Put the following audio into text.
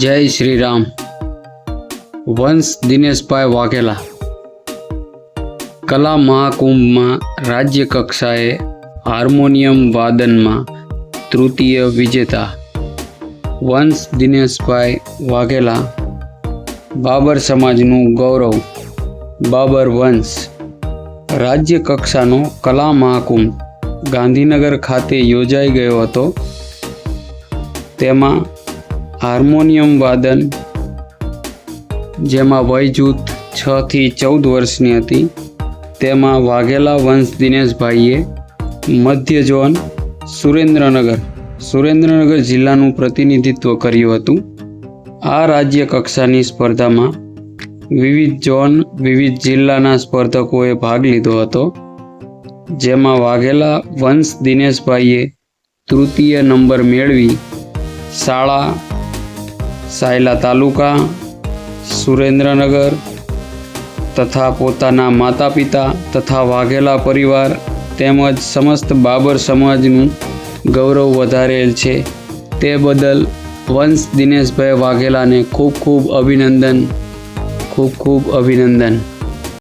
જય શ્રી રામ. વંશ દિનેશભાઈ વાઘેલા. કલા મહાકુંભમાં રાજ્ય કક્ષાએ હાર્મોનિયમ વાદનમાં તૃતીય વિજેતા વંશ દિનેશભાઈ વાઘેલા. બાબર સમાજનું ગૌરવ. બાબર વંશ. રાજ્ય કક્ષાનો કલા મહાકુંભ ગાંધીનગર ખાતે યોજાઈ ગયો હતો. તેમાં હાર્મોનિયમ વાદન, જેમાં વય જૂથ છ થી ચૌદ વર્ષની હતી. તેમાં વાઘેલા વંશ દિનેશભાઈએ મધ્ય ઝોન સુરેન્દ્રનગર સુરેન્દ્રનગર જિલ્લાનું પ્રતિનિધિત્વ કર્યું હતું. આ રાજ્ય કક્ષાની સ્પર્ધામાં વિવિધ ઝોન વિવિધ જિલ્લાના સ્પર્ધકોએ ભાગ લીધો હતો. જેમાં વાઘેલા વંશ દિનેશભાઈએ તૃતીય નંબર મેળવી શાળા, સાયલા તાલુકા, સુરેન્દ્રનગર તથા પોતાના માતા પિતા તથા વાઘેલા પરિવાર તેમજ સમસ્ત બાબર સમાજનું ગૌરવ વધારેલ છે. તે બદલ વંશ દિનેશભાઈ વાઘેલાને ખૂબ ખૂબ અભિનંદન, ખૂબ ખૂબ અભિનંદન.